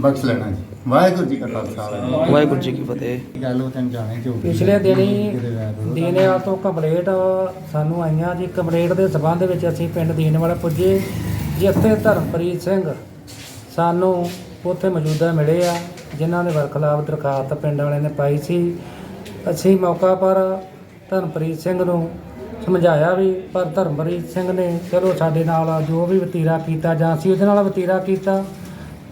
ਬਖਸ਼ ਲੈਣਾ ਜੀ। ਵਾਹਿਗੁਰੂ ਜੀ ਕਾ ਖਾਲਸਾ। ਵਾਹਿਗੁਰੂ ਜੀ ਕੀ ਫਤਿਹ। ਗੱਲ ਉਹ ਤੈਨੂੰ ਜਾਣੇ ਜੋ ਪਿਛਲੇ ਦਿਨੀ ਦੀਨੇਵਾਲ ਤੋਂ ਕੰਪਲੇਂਟ ਸਾਨੂੰ ਆਈਆਂ ਜੀ। ਕੰਪਲੇਂਟ ਦੇ ਸਬੰਧ ਵਿੱਚ ਅਸੀਂ ਪਿੰਡ ਦੀਨੇਵਾਲ ਪੁੱਜੇ। ਜਿੱਥੇ ਧਰਮਪ੍ਰੀਤ ਸਿੰਘ ਸਾਨੂੰ ਉੱਥੇ ਮੌਜੂਦਾ ਮਿਲੇ ਆ ਜਿਨ੍ਹਾਂ ਦੇ ਵਰਖਲਾਫ ਦਰਖਾਸਤ ਪਿੰਡ ਵਾਲਿਆਂ ਨੇ ਪਾਈ ਸੀ। ਅਸੀਂ ਮੌਕਾ ਪਰ ਧਰਮਪ੍ਰੀਤ ਸਿੰਘ ਨੂੰ ਸਮਝਾਇਆ ਵੀ ਪਰ ਧਰਮਪ੍ਰੀਤ ਸਿੰਘ ਨੇ ਚਲੋ ਸਾਡੇ ਨਾਲ ਜੋ ਵੀ ਵਤੀਰਾ ਕੀਤਾ ਜਾਂ ਅਸੀਂ ਉਹਦੇ ਨਾਲ ਵਤੀਰਾ ਕੀਤਾ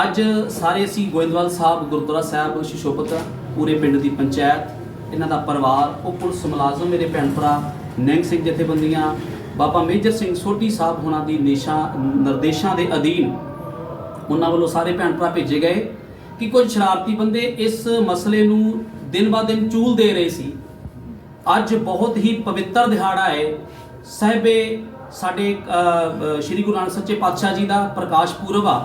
ਅੱਜ ਸਾਰੇ ਅਸੀਂ ਗੋਇੰਦਵਾਲ ਸਾਹਿਬ, ਗੁਰਦੁਆਰਾ ਸਾਹਿਬ ਸ਼ਿਸ਼ੋਪਤ ਪੂਰੇ ਪਿੰਡ ਦੀ ਪੰਚਾਇਤ, ਇਹਨਾਂ ਦਾ ਪਰਿਵਾਰ, ਉਹ ਪੁਲਿਸ ਮੁਲਾਜ਼ਮ, ਮੇਰੇ ਭੈਣ ਭਰਾ ਨਿਹੰਗ ਸਿੰਘ ਜਥੇਬੰਦੀਆਂ, ਬਾਬਾ ਮੇਜਰ ਸਿੰਘ ਸੋਢੀ ਸਾਹਿਬ ਹੋਣਾ ਦੀ ਨਿਸ਼ਾ, ਨਿਰਦੇਸ਼ਾਂ ਦੇ ਅਧੀਨ ਉਹਨਾਂ ਵੱਲੋਂ ਸਾਰੇ ਭੈਣ ਭਰਾ ਭੇਜੇ ਗਏ ਕਿ ਕੁਝ ਸ਼ਰਾਰਤੀ ਬੰਦੇ ਇਸ ਮਸਲੇ ਨੂੰ ਦਿਨ ਬਾ ਦਿਨ ਚੂਲ ਦੇ ਰਹੇ ਸੀ। ਅੱਜ ਬਹੁਤ ਹੀ ਪਵਿੱਤਰ ਦਿਹਾੜਾ ਹੈ। ਸਹਿਬੇ ਸਾਡੇ ਸ਼੍ਰੀ ਗੁਰੂ ਨਾਨਕ ਸੱਚੇ ਪਾਤਸ਼ਾਹ ਜੀ ਦਾ ਪ੍ਰਕਾਸ਼ ਪੁਰਬ ਆ।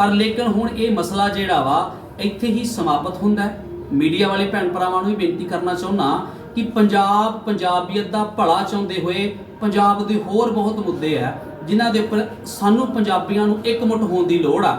ਪਰ ਲੇਕਿਨ ਹੁਣ ਇਹ ਮਸਲਾ ਜਿਹੜਾ ਵਾ, ਇੱਥੇ ਹੀ ਸਮਾਪਤ ਹੁੰਦਾ ਹੈ। ਮੀਡੀਆ ਵਾਲੇ ਭੈਣ ਭਰਾਵਾਂ ਨੂੰ ਵੀ ਬੇਨਤੀ ਕਰਨਾ ਚਾਹੁੰਦਾ ਕਿ ਪੰਜਾਬ ਪੰਜਾਬੀਅਤ ਦਾ ਭਲਾ ਚਾਹੁੰਦੇ ਹੋਏ ਪੰਜਾਬ ਦੇ ਹੋਰ ਬਹੁਤ ਮੁੱਦੇ ਆ, ਜਿਨ੍ਹਾਂ ਦੇ ਉੱਪਰ ਸਾਨੂੰ ਪੰਜਾਬੀਆਂ ਨੂੰ ਇਕਮੁੱਠ ਹੋਣ ਦੀ ਲੋੜ ਆ।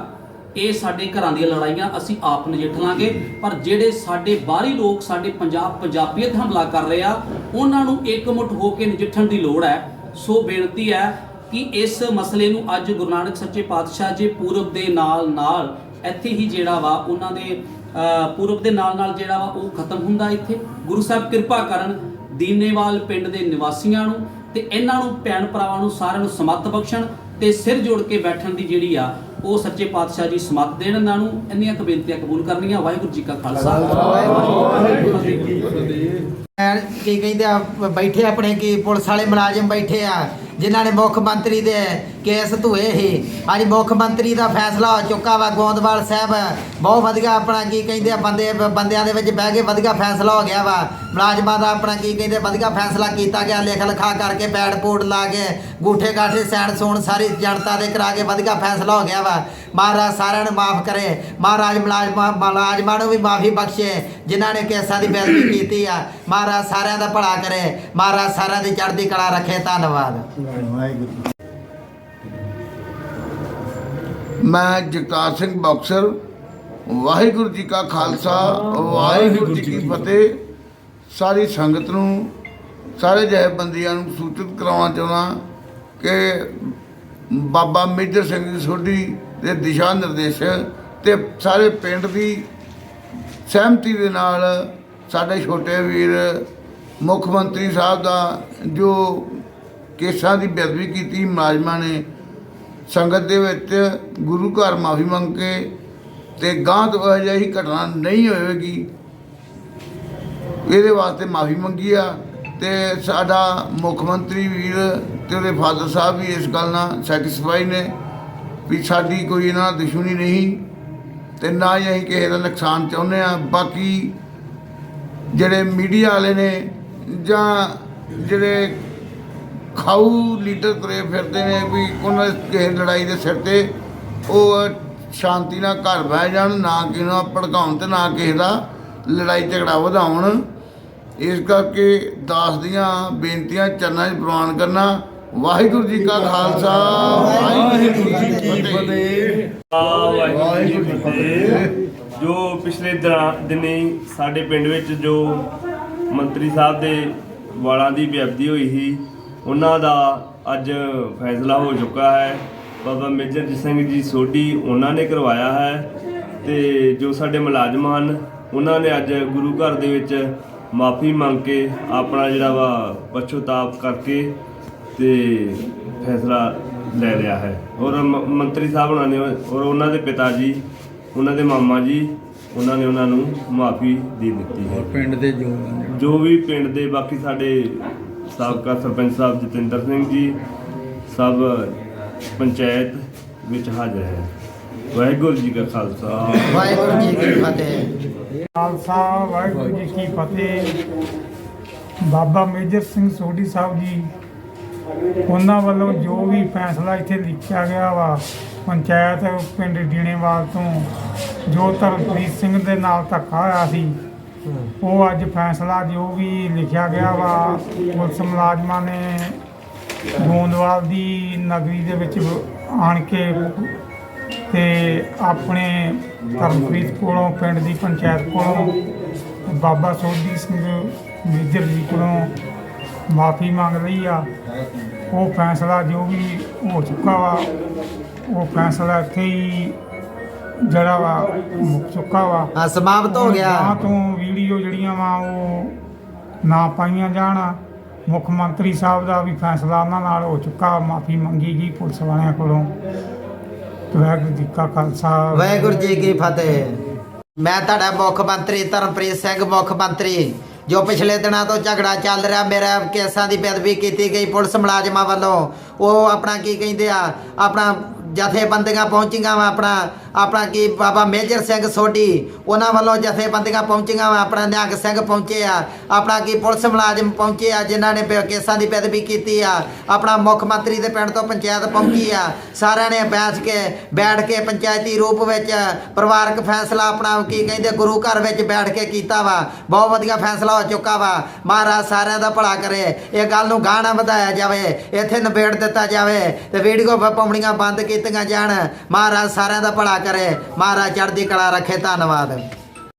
ਇਹ ਸਾਡੇ ਘਰਾਂ ਦੀਆਂ ਲੜਾਈਆਂ ਅਸੀਂ ਆਪ ਨਜਿੱਠ ਲਾਂਗੇ, ਪਰ ਜਿਹੜੇ ਸਾਡੇ ਬਾਹਰੀ ਲੋਕ, ਸਾਡੇ ਪੰਜਾਬ ਪੰਜਾਬੀਅਤ ਹਮਲਾ ਕਰ ਰਹੇ ਆ, ਉਹਨਾਂ ਨੂੰ ਇਕਮੁੱਠ ਹੋ ਕੇ ਨਜਿੱਠਣ ਦੀ ਲੋੜ ਹੈ। ਸੋ ਬੇਨਤੀ ਹੈ ਕਿ ਇਸ ਮਸਲੇ ਨੂੰ ਅੱਜ ਗੁਰੂ ਨਾਨਕ ਸੱਚੇ ਪਾਤਸ਼ਾਹ ਜੀ ਪੂਰਬ ਦੇ ਨਾਲ ਨਾਲ ਇੱਥੇ ਹੀ ਜਿਹੜਾ ਵਾ ਉਹਨਾਂ ਦੇ ਅ, ਪੂਰਬ ਦੇ ਨਾਲ ਨਾਲ ਜਿਹੜਾ ਵਾ ਉਹ ਖਤਮ ਹੁੰਦਾ ਇੱਥੇ। ਗੁਰੂ ਸਾਹਿਬ ਕਿਰਪਾ ਕਰਨ ਦੀਨੇਵਾਲ ਪਿੰਡ ਦੇ ਨਿਵਾਸੀਆਂ ਨੂੰ ਤੇ ਇਹਨਾਂ ਨੂੰ ਭੈਣ ਭਰਾਵਾਂ ਨੂੰ ਸਾਰਿਆਂ ਨੂੰ ਸਮੱਤ ਬਖਸ਼ਣ ਤੇ ਸਿਰ ਜੋੜ ਕੇ ਬੈਠਣ ਦੀ ਜਿਹੜੀ ਆ ਉਹ ਸੱਚੇ ਪਾਤਸ਼ਾਹ ਜੀ ਸਮੱਤ ਦੇਣ ਇਹਨਾਂ ਨੂੰ। ਇੰਨੀਆਂ ਕੁ ਬੇਨਤੀਆਂ ਕਬੂਲ ਕਰਨੀਆਂ। ਵਾਹਿਗੁਰੂ ਜੀ ਕਾ ਖਾਲਸਾ। ਵਾਹਿਗੁਰੂ ਜੀ ਕੀ ਫਤਿਹ। ਕੀ ਕਹਿੰਦੇ ਆ ਬੈਠੇ ਆਪਣੇ ਕੀ ਪੁਲਿਸ ਵਾਲੇ ਮੁਲਾਜ਼ਮ ਬੈਠੇ ਆ। ਜਿਨ੍ਹਾਂ ਨੇ ਮੁੱਖ ਮੰਤਰੀ ਦੇ ਕੇਸ ਧੋਏ ਸੀ। ਅੱਜ ਮੁੱਖ ਮੰਤਰੀ ਦਾ ਫੈਸਲਾ ਹੋ ਚੁੱਕਾ ਵਾ। ਗੋਂਦਵਾਲ ਸਾਹਿਬ ਬਹੁਤ ਵਧੀਆ ਆਪਣਾ ਕੀ ਕਹਿੰਦੇ ਆ, ਬੰਦੇ, ਬੰਦਿਆਂ ਦੇ ਵਿੱਚ ਬਹਿ ਕੇ ਵਧੀਆ ਫੈਸਲਾ ਹੋ ਗਿਆ ਵਾ। ਮੁਲਾਜ਼ਮਾਂ ਦਾ ਆਪਣਾ ਕੀ ਕਹਿੰਦੇ ਵਧੀਆ ਫੈਸਲਾ ਕੀਤਾ ਗਿਆ। ਲਿਖ ਲਿਖਾ ਕਰਕੇ ਪੈਡ ਪੂਡ ਲਾ ਕੇ ਗੂਠੇ ਗਾਠੇ, ਸੈਣ ਸੂਣ ਸਾਰੀ ਜਨਤਾ ਦੇ ਕਰਾ ਕੇ ਵਧੀਆ ਫੈਸਲਾ ਹੋ ਗਿਆ ਵਾ। ਮਹਾਰਾਜ ਸਾਰਿਆਂ ਨੂੰ ਮਾਫ ਕਰੇ। ਮਹਾਰਾਜ ਮੁਲਾਜ਼ਮਾਂ ਮੁਲਾਜ਼ਮਾਂ ਨੂੰ ਵੀ ਮਾਫੀ ਬਖਸ਼ੇ, ਜਿਨ੍ਹਾਂ ਨੇ ਕੇਸਾਂ ਦੀ ਬੇਇੱਜ਼ਤੀ ਕੀਤੀ ਆ। ਮਹਾਰਾਜ ਸਾਰਿਆਂ ਦਾ ਭਲਾ ਕਰੇ। ਮਹਾਰਾਜ ਸਾਰਿਆਂ ਦੀ ਚੜ੍ਹਦੀ ਕਲਾ ਰੱਖੇ। ਧੰਨਵਾਦ। ਮੈਂ ਜਗਤਾਰ ਸਿੰਘ ਬਾਕਸਰ, ਵਾਹਿਗੁਰੂ ਜੀ ਕਾ ਖਾਲਸਾ, ਵਾਹਿਗੁਰੂ ਜੀ ਕੀ ਫਤਿਹ। ਸਾਰੀ ਸੰਗਤ ਨੂੰ, ਸਾਰੇ ਜਥੇਬੰਦੀਆਂ ਨੂੰ ਸੂਚਿਤ ਕਰਾਉਣਾ ਚਾਹੁੰਦਾ ਕਿ ਬਾਬਾ ਮੇਜਰ ਸਿੰਘ ਜੀ ਸੋਢੀ ਦੇ ਦਿਸ਼ਾ ਨਿਰਦੇਸ਼ ਤੇ ਸਾਰੇ ਪਿੰਡ ਦੀ ਸਹਿਮਤੀ ਦੇ ਨਾਲ ਸਾਡੇ ਛੋਟੇ ਵੀਰ ਮੁੱਖ ਮੰਤਰੀ ਸਾਹਿਬ ਦਾ ਜੋ ਕੇਸਾਂ ਦੀ ਬੇਅਦਬੀ ਕੀਤੀ ਮੁਲਾਜ਼ਮਾਂ ਨੇ। ਸੰਗਤ ਦੇ ਵਿੱਚ ਗੁਰੂ ਘਰ ਮਾਫੀ ਮੰਗ ਕੇ ਤੇ ਗਾਂ ਤੋਂ ਇਹੋ ਜਿਹੀ ਘਟਨਾ ਨਹੀਂ ਹੋਵੇਗੀ। ਇਹਦੇ ਵਾਸਤੇ ਮਾਫੀ ਮੰਗੀ ਆ ਤੇ ਸਾਡਾ ਮੁੱਖ ਮੰਤਰੀ ਵੀਰ ਤੇ ਉਹਦੇ ਫਾਦਰ ਸਾਹਿਬ ਵੀ ਇਸ ਗੱਲ ਨਾਲ ਸੈਟੀਸਫਾਈ ਨੇ ਵੀ ਸਾਡੀ ਕੋਈ ਇਹਨਾਂ ਨਾਲ ਦੁਸ਼ਮਣੀ ਨਹੀਂ ਤੇ ਨਾ ਹੀ ਅਸੀਂ ਕਿਸੇ ਦਾ ਨੁਕਸਾਨ ਚਾਹੁੰਦੇ ਆ ਬਾਕੀ ਜਿਹੜੇ ਮੀਡੀਆ ਵਾਲੇ ਨੇ ਜਾਂ ਜਿਹੜੇ ਖਾਊ ਲੀਡਰ ਤੁਰੇ ਫਿਰਦੇ ਨੇ ਵੀ ਉਹਨਾਂ ਦੇ ਕਿਸੇ ਲੜਾਈ ਦੇ ਸਿਰ ਤੇ ਉਹ ਸ਼ਾਂਤੀ ਨਾਲ ਘਰ ਬਹਿ ਜਾਣ, ਨਾ ਕਿਸੇ ਨੂੰ ਭੜਕਾਉਣ ਤੇ ਨਾ ਕਿਸੇ ਦਾ ਲੜਾਈ ਝਗੜਾ ਵਧਾਉਣ। ਇਸ ਕਰਕੇ ਦਾਸ ਦੀਆਂ ਬੇਨਤੀਆਂ ਚਰਨਾਂ 'ਚ ਪ੍ਰਵਾਨ ਕਰਨਾ। ਵਾਹਿਗੁਰੂ ਜੀ ਕਾ ਖਾਲਸਾ, ਵਾਹਿਗੁਰੂ ਜੀ ਕੀ ਫਤਿਹ। ਵਾਹਿਗੁਰੂ ਜੀ ਕੀ ਫਤਿਹ ਜੋ ਪਿਛਲੇ ਦਿਨੇ ਸਾਡੇ ਪਿੰਡ ਵਿੱਚ ਜੋ ਮੰਤਰੀ ਸਾਹਿਬ ਦੇ ਵਾਲਾਂ ਦੀ ਬੇਅਦਬੀ ਹੋਈ ਸੀ ਉਹਨਾਂ ਦਾ ਅੱਜ ਫੈਸਲਾ ਹੋ ਚੁੱਕਾ ਹੈ। ਬਾਬਾ ਮੇਜਰ ਸਿੰਘ ਜੀ ਸੋਢੀ ਉਹਨਾਂ ਨੇ ਕਰਵਾਇਆ ਹੈ ਤੇ ਜੋ ਸਾਡੇ ਮੁਲਾਜ਼ਮ ਹਨ ਉਹਨਾਂ ਨੇ ਅੱਜ ਗੁਰੂ ਘਰ ਦੇ ਵਿੱਚ ਮਾਫੀ ਮੰਗ ਕੇ ਆਪਣਾ ਜਿਹੜਾ ਵਾ ਪਛਤਾਪ ਕਰਕੇ ਤੇ ਫੈਸਲਾ ਲੈ ਲਿਆ ਹੈ। ਔਰ ਮੰਤਰੀ ਸਾਹਿਬ ਉਹਨਾਂ ਨੇ ਔਰ ਉਹਨਾਂ ਦੇ ਪਿਤਾ ਜੀ ਉਹਨਾਂ ਦੇ ਮਾਮਾ ਜੀ ਉਹਨਾਂ ਨੇ ਉਹਨਾਂ ਨੂੰ ਮਾਫੀ ਦੇ ਦਿੱਤੀ ਹੈ। ਪਿੰਡ ਦੇ ਜੋ ਜੋ ਵੀ ਪਿੰਡ ਦੇ ਬਾਕੀ ਸਾਡੇ ਸਾਬਕਾ ਸਰਪੰਚ ਸਾਹਿਬ ਜਤਿੰਦਰ ਸਿੰਘ ਜੀ ਸਭ ਪੰਚਾਇਤ ਵਿੱਚ ਹਾਜ਼ਰ ਹੈ। ਵਾਹਿਗੁਰੂ ਜੀ ਕਾ ਖਾਲਸਾ। ਵਾਹਿਗੁਰੂ ਜੀ ਕੀ ਫਤਿਹ। ਖਾਲਸਾ ਵਾਹਿਗੁਰੂ ਜੀ ਕੀ ਫਤਿਹ। ਬਾਬਾ ਮੇਜਰ ਸਿੰਘ ਸੋਢੀ ਸਾਹਿਬ ਜੀ ਉਹਨਾਂ ਵੱਲੋਂ ਜੋ ਵੀ ਫੈਸਲਾ ਇੱਥੇ ਲਿਖਿਆ ਗਿਆ ਵਾ ਪੰਚਾਇਤ ਪਿੰਡ ਡੀਣੇਵਾਲ ਤੋਂ ਜੋ ਧਰਮਪ੍ਰੀਤ ਸਿੰਘ ਦੇ ਨਾਲ ਧੱਕਾ ਹੋਇਆ ਸੀ ਉਹ ਅੱਜ ਫੈਸਲਾ ਜੋ ਵੀ ਲਿਖਿਆ ਗਿਆ ਵਾ, ਪੁਲਿਸ ਮੁਲਾਜ਼ਮਾਂ ਨੇ ਗੋਂਦਵਾਲ ਦੀ ਨਗਰੀ ਦੇ ਵਿੱਚ ਆਣ ਕੇ ਤੇ ਆਪਣੇ ਧਰਮਪ੍ਰੀਤ ਕੋਲੋਂ, ਪਿੰਡ ਦੀ ਪੰਚਾਇਤ ਕੋਲੋਂ, ਬਾਬਾ ਸੋਢੀ ਸਿੰਘ ਮੇਜਰ ਜੀ ਕੋਲੋਂ ਮਾਫੀ ਮੰਗ ਲਈ ਆ। ਉਹ ਫੈਸਲਾ ਜੋ ਵੀ ਹੋ ਚੁੱਕਾ ਵਾ, ਉਹ ਫੈਸਲਾ ਇੱਥੇ ਹੀ ਜਿਹੜਾ ਵਾ ਮੁੱਕ ਚੁੱਕਾ ਵਾ। ਹਾਂ ਸਮਾਪਤ ਹੋ ਗਿਆ। ਗਾਂਹ ਤੋਂ ਵੀਡੀਓ ਜਿਹੜੀਆਂ ਵਾ ਉਹ ਨਾ ਪਾਈਆਂ ਜਾਣ। ਮੁੱਖ ਮੰਤਰੀ ਸਾਹਿਬ ਦਾ ਵੀ ਫੈਸਲਾ ਉਹਨਾਂ ਨਾਲ ਹੋ ਚੁੱਕਾ। ਮਾਫੀ ਮੰਗੀ ਗਈ ਪੁਲਿਸ ਵਾਲਿਆਂ ਕੋਲੋਂ। ਵਾਹਿਗੁਰੂ ਜੀ ਕਾ ਖਾਲਸਾ। ਵਾਹਿਗੁਰੂ ਜੀ ਕੀ ਫਤਿਹ। ਮੈਂ ਤੁਹਾਡਾ ਮੁੱਖ ਮੰਤਰੀ ਧਰਮਪ੍ਰੀਤ ਸਿੰਘ ਮੁੱਖ ਮੰਤਰੀ ਜੋ ਪਿਛਲੇ ਦਿਨਾਂ ਤੋਂ ਝਗੜਾ ਚੱਲ ਰਿਹਾ ਮੇਰਾ ਕੇਸਾਂ ਦੀ ਬੇਅਦਬੀ ਕੀਤੀ ਗਈ ਪੁਲਿਸ ਮੁਲਾਜ਼ਮਾਂ ਵੱਲੋਂ। ਉਹ ਆਪਣਾ ਕੀ ਕਹਿੰਦੇ ਆ ਆਪਣਾ ਜਥੇਬੰਦੀਆਂ ਪਹੁੰਚੀਆਂ ਵਾ ਆਪਣਾ ਆਪਣਾ ਕੀ ਬਾਬਾ ਮੇਜਰ ਸਿੰਘ ਸੋਢੀ, ਉਹਨਾਂ ਵੱਲੋਂ ਜਥੇਬੰਦੀਆਂ ਪਹੁੰਚੀਆਂ ਵਾ, ਆਪਣਾ ਨਿਹੰਗ ਸਿੰਘ ਪਹੁੰਚੇ ਆ, ਆਪਣਾ ਕੀ ਪੁਲਿਸ ਮੁਲਾਜ਼ਮ ਪਹੁੰਚੇ ਆ, ਜਿਨ੍ਹਾਂ ਨੇ ਕੇਸਾਂ ਦੀ ਬੇਅਦਬੀ ਕੀਤੀ ਆ, ਆਪਣਾ ਮੁੱਖ ਮੰਤਰੀ ਦੇ ਪਿੰਡ ਤੋਂ ਪੰਚਾਇਤ ਪਹੁੰਚੀ ਆ, ਸਾਰਿਆਂ ਨੇ ਬੈਠ ਕੇ ਬੈਠ ਕੇ ਪੰਚਾਇਤੀ ਰੂਪ ਵਿੱਚ ਪਰਿਵਾਰਕ ਫੈਸਲਾ ਆਪਣਾ ਕੀ ਕਹਿੰਦੇ ਗੁਰੂ ਘਰ ਵਿੱਚ ਬੈਠ ਕੇ ਕੀਤਾ ਵਾ, ਬਹੁਤ ਵਧੀਆ ਫੈਸਲਾ ਹੋ ਚੁੱਕਾ ਵਾ, ਮਹਾਰਾਜ ਸਾਰਿਆਂ ਦਾ ਭਲਾ ਕਰੇ, ਇਹ ਗੱਲ ਨੂੰ ਗਾਣਾ ਵਧਾਇਆ ਜਾਵੇ, ਇੱਥੇ ਨਿਬੇੜ ਦਿੱਤਾ ਜਾਵੇ, ਤੇ ਵੀਡੀਓ ਪਾਉਣੀਆਂ ਬੰਦ ਕੀਤੀ ਕੀਤੀਆਂ ਜਾਣ। ਮਹਾਰਾਜ ਸਾਰਿਆਂ ਦਾ ਭਲਾ ਕਰੇ। ਮਹਾਰਾਜ ਚੜ੍ਹਦੀ ਕਲਾ ਰੱਖੇ। ਧੰਨਵਾਦ।